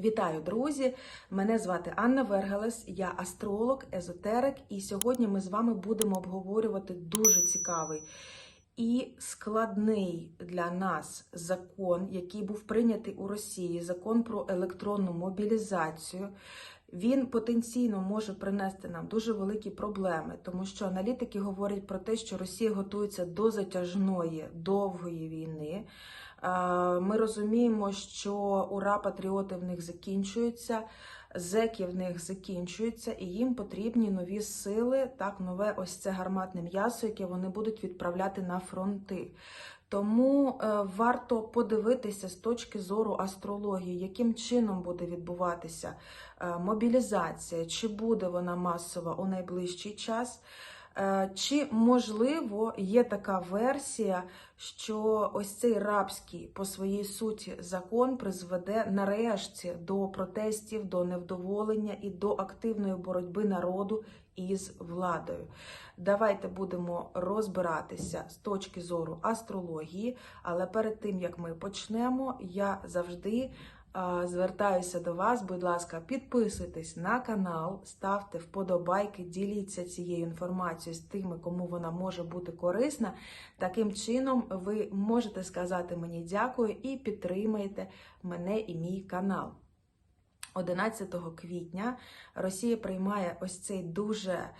Вітаю, друзі! Мене звати Анна Вергелес, я астролог, езотерик, і сьогодні ми з вами будемо обговорювати дуже цікавий і складний для нас закон, який був прийнятий у Росії, закон про електронну мобілізацію. Він потенційно може принести нам дуже великі проблеми, тому що аналітики говорять про те, що Росія готується до затяжної довгої війни. Е, Ми розуміємо, що ура патріоти в них закінчуються, зеки в них закінчуються, і їм потрібні нові сили, так, нове ось це гарматне м'ясо, яке вони будуть відправляти на фронти. Тому е, варто подивитися з точки зору астрології, яким чином буде відбуватися е, мобілізація, чи буде вона масова у найближчий час. Е, Чи можливо є така версія, що ось цей рабський по своїй суті закон призведе нарешті до протестів, до невдоволення і до активної боротьби народу із владою? Давайте будемо розбиратися з точки зору астрології, але перед тим як ми почнемо, я завжди Звертаюся до вас, будь ласка, підписуйтесь на канал, ставте вподобайки, діліться цією інформацією з тими, кому вона може бути корисна. Таким чином, ви можете сказати мені дякую і підтримаєте мене і мій канал. 11 квітня Росія приймає ось цей дуже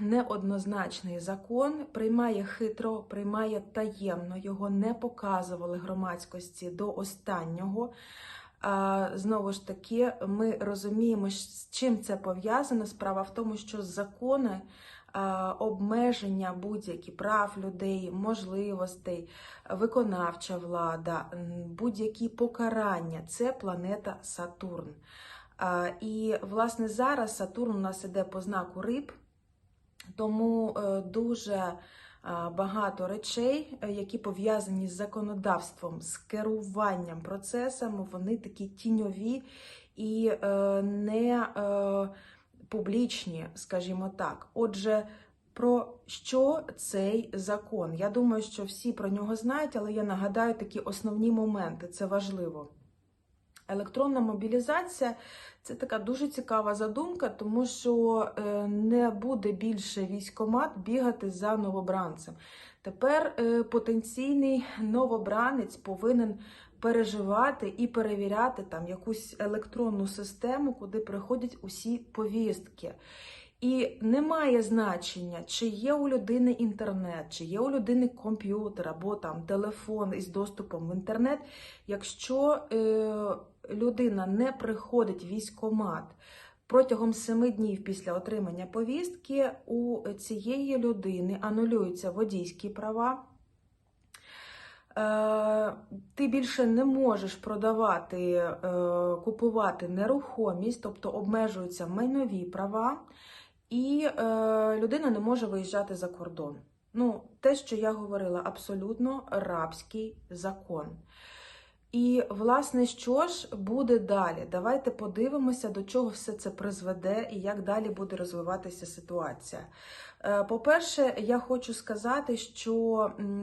неоднозначний закон, приймає хитро, приймає таємно, його не показували громадськості до останнього. Знову ж таки, ми розуміємо, з чим це пов'язано. Справа в тому, що закони, обмеження будь-які прав людей, можливостей, виконавча влада, будь-які покарання це планета Сатурн. І, власне, зараз Сатурн у нас іде по знаку риб, тому е, дуже е, багато речей, е, які пов'язані з законодавством, з керуванням процесами, вони такі тіньові і не публічні, скажімо так. Отже, про що цей закон? Я думаю, що всі про нього знають, але я нагадаю такі основні моменти, це важливо. Електронна мобілізація це така дуже цікава задумка, тому що е, не буде більше військомат бігати за новобранцем. Тепер е, потенційний новобранець повинен переживати і перевіряти там якусь електронну систему, куди приходять усі повістки. І немає значення, чи є у людини інтернет, чи є у людини комп'ютер або там телефон із доступом в інтернет. Якщо е, людина не приходить в військкомат протягом семи днів після отримання повістки, у цієї людини анулюються водійські права. Е, Ти більше не можеш продавати, е, купувати нерухомість, тобто обмежуються майнові права, і е, людина не може виїжджати за кордон. Ну, те, що я говорила, абсолютно рабський закон. І, власне, що ж буде далі? Давайте подивимося, до чого все це призведе і як далі буде розвиватися ситуація. Е, По-перше, я хочу сказати, що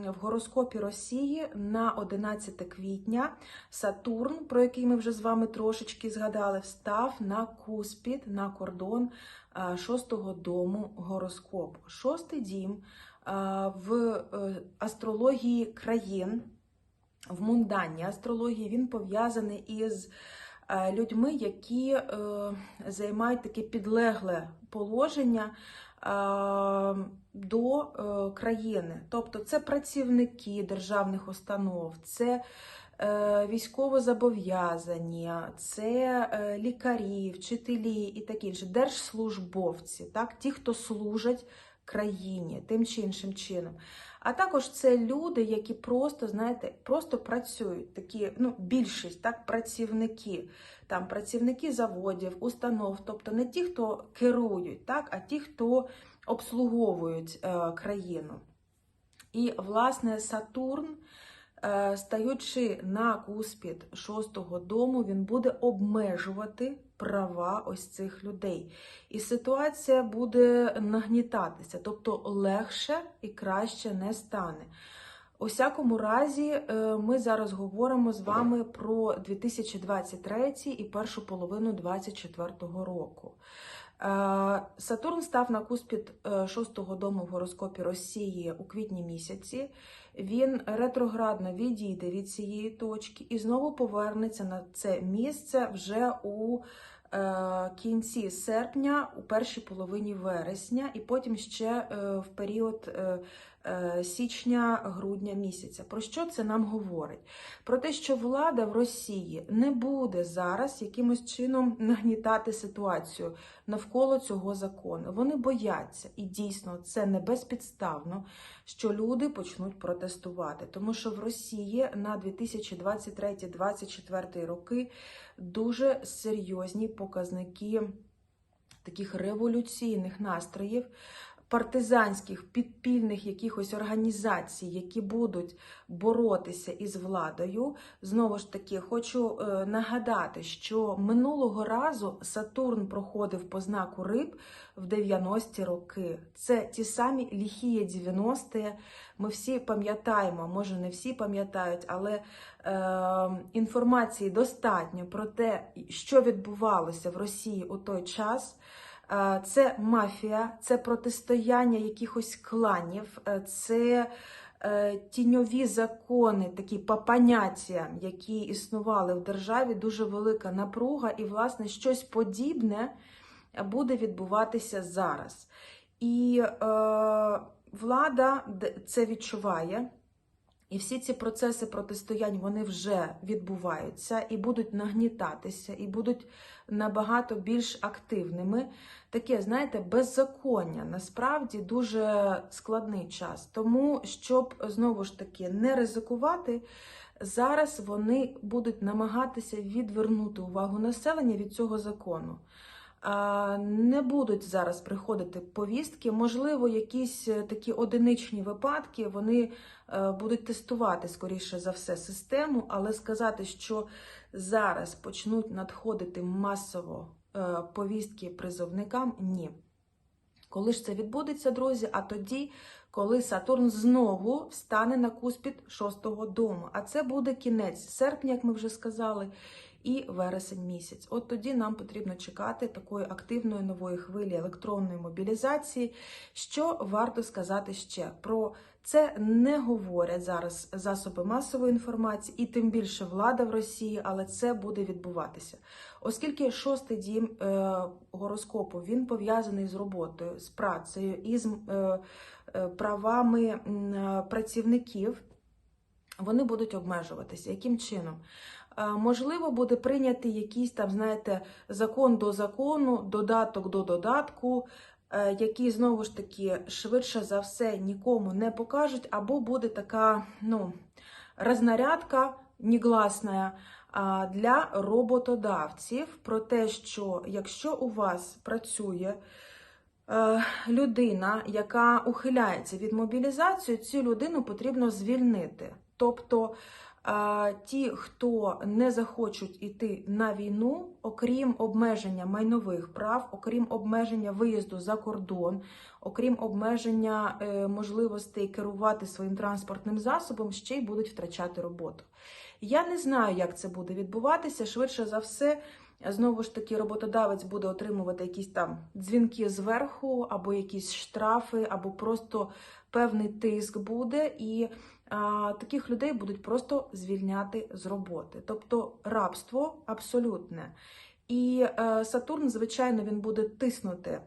в гороскопі Росії на 11 квітня Сатурн, про який ми вже з вами трошечки згадали, встав на куспід, на кордон е, шостого дому гороскопу. Шостий дім е, в астрології країн. В мунданній астрології він пов'язаний із е, людьми, які е, займають таке підлегле положення е, до країни. Тобто це працівники державних установ, це військовозобов'язані, це лікарі, вчителі і такі інше, держслужбовці, так, ті, хто служать країні тим чи іншим чином. А також це люди, які просто, знаєте, просто працюють, такі, ну, більшість, так, працівники, там працівники заводів, установ, тобто не ті, хто керують, так, а ті, хто обслуговують е, країну. І, власне, Сатурн, е, стаючи на куспід шостого дому, він буде обмежувати права ось цих людей. І ситуація буде нагнітатися, тобто легше і краще не стане. У всякому разі, е, ми зараз говоримо з вами про 2023 і першу половину 2024 року. Е, Сатурн став на куспід е, шостого дому в гороскопі Росії у квітні місяці. Він ретроградно відійде від цієї точки і знову повернеться на це місце вже у е, кінці серпня, у першій половині вересня, і потім ще в період січня-грудня місяця. Про що це нам говорить? Про те, що влада в Росії не буде зараз якимось чином нагнітати ситуацію навколо цього закону. Вони бояться, і дійсно це не безпідставно, що люди почнуть протестувати, тому що в Росії на 2023-2024 роки дуже серйозні показники таких революційних настроїв. Партизанських підпільних якихось організацій, які будуть боротися із владою. Знову ж таки, хочу е, нагадати, що минулого разу Сатурн проходив по знаку риб в 90-ті роки. Це ті самі ліхії 90-ті. Ми всі пам'ятаємо, може не всі пам'ятають, але е, інформації достатньо про те, що відбувалося в Росії у той час. Це мафія, це протистояння якихось кланів, е, це е, тіньові закони, такі по поняттям, які існували в державі, дуже велика напруга, і, власне, щось подібне буде відбуватися зараз. І е, влада це відчуває. І всі ці процеси протистоянь вони вже відбуваються і будуть нагнітатися, і будуть набагато більш активними. Таке, знаєте, беззаконня насправді дуже складний час. Тому, щоб знову ж таки не ризикувати, зараз вони будуть намагатися відвернути увагу населення від цього закону. Не будуть зараз приходити повістки, можливо, якісь такі одиничні випадки вони будуть тестувати, скоріше за все, систему, але сказати, що зараз почнуть надходити масово е, повістки призовникам, ні. Коли ж це відбудеться, друзі? А тоді, коли Сатурн знову встане на куспід шостого дому. А це буде кінець серпня, як ми вже сказали, і вересень місяць. От тоді нам потрібно чекати такої активної нової хвилі електронної мобілізації. Що варто сказати ще про це не говорять зараз засоби масової інформації, і тим більше влада в Росії, але це буде відбуватися. Оскільки шостий дім е, гороскопу він пов'язаний з роботою, з працею і з е, е, правами е, працівників, вони будуть обмежуватися. Яким чином? Е, Можливо, буде прийнятий якийсь там, знаєте, закон до закону, додаток до додатку, е, який знову ж таки швидше за все нікому не покажуть, або буде така ну, рознарядка негласна для роботодавців про те, що якщо у вас працює е, людина, яка ухиляється від мобілізації, цю людину потрібно звільнити. Тобто ті, хто не захочуть іти на війну, окрім обмеження майнових прав, окрім обмеження виїзду за кордон, окрім обмеження е, можливостей керувати своїм транспортним засобом, ще й будуть втрачати роботу. Я не знаю, як це буде відбуватися. Швидше за все, знову ж таки, роботодавець буде отримувати якісь там дзвінки зверху, або якісь штрафи, або просто певний тиск буде, і таких людей будуть просто звільняти з роботи. Тобто рабство абсолютне. І е, Сатурн, звичайно, він буде тиснути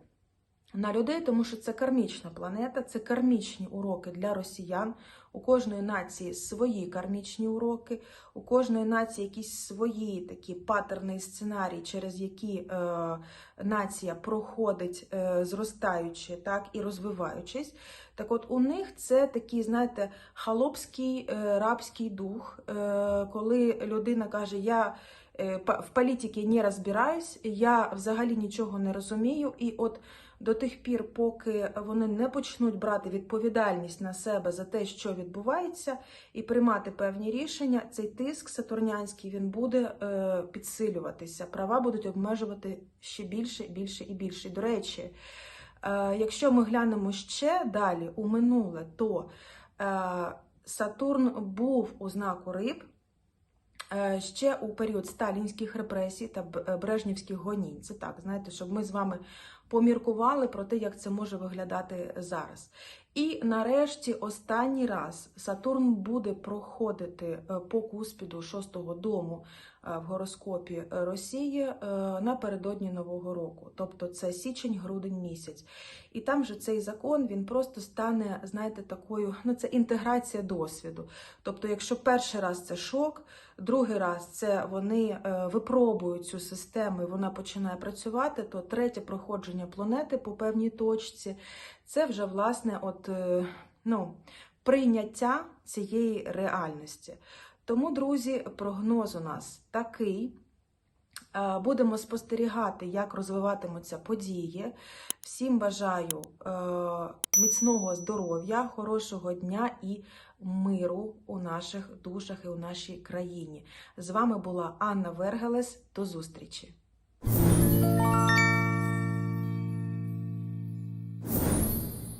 на людей, тому що це кармічна планета, це кармічні уроки для росіян. У кожної нації свої кармічні уроки, у кожної нації якісь свої такі патерни і сценарії, через які е, нація проходить, е, зростаючи так і розвиваючись. Так от у них це такий, знаєте, халопський е, рабський дух, е, коли людина каже, я е, в політиці не розбираюсь, я взагалі нічого не розумію. І от до тих пір, поки вони не почнуть брати відповідальність на себе за те, що відбувається, і приймати певні рішення, цей тиск сатурнянський він буде е, підсилюватися. Права будуть обмежувати ще більше, більше і більше. До речі, е, якщо ми глянемо ще далі у минуле, то е, Сатурн був у знаку риб е, ще у період сталінських репресій та е, брежнівських гонінь. Це так, знаєте, щоб ми з вами поміркували про те, як це може виглядати зараз. І нарешті останній раз Сатурн буде проходити е, по куспіду шостого дому в гороскопі е, Росії е, напередодні Нового року, тобто це січень-грудень місяць. І там же цей закон він просто стане, знаєте, такою, ну це інтеграція досвіду. Тобто, якщо перший раз це шок, другий раз це вони е, випробують цю систему, і вона починає працювати, то третє проходження планети по певній точці це вже власне от, е, ну, прийняття цієї реальності. Тому, друзі, прогноз у нас такий. Е, Будемо спостерігати, як розвиватимуться події. Всім бажаю е, міцного здоров'я, хорошого дня і миру у наших душах і у нашій країні. З вами була Анна Вергелес. До зустрічі!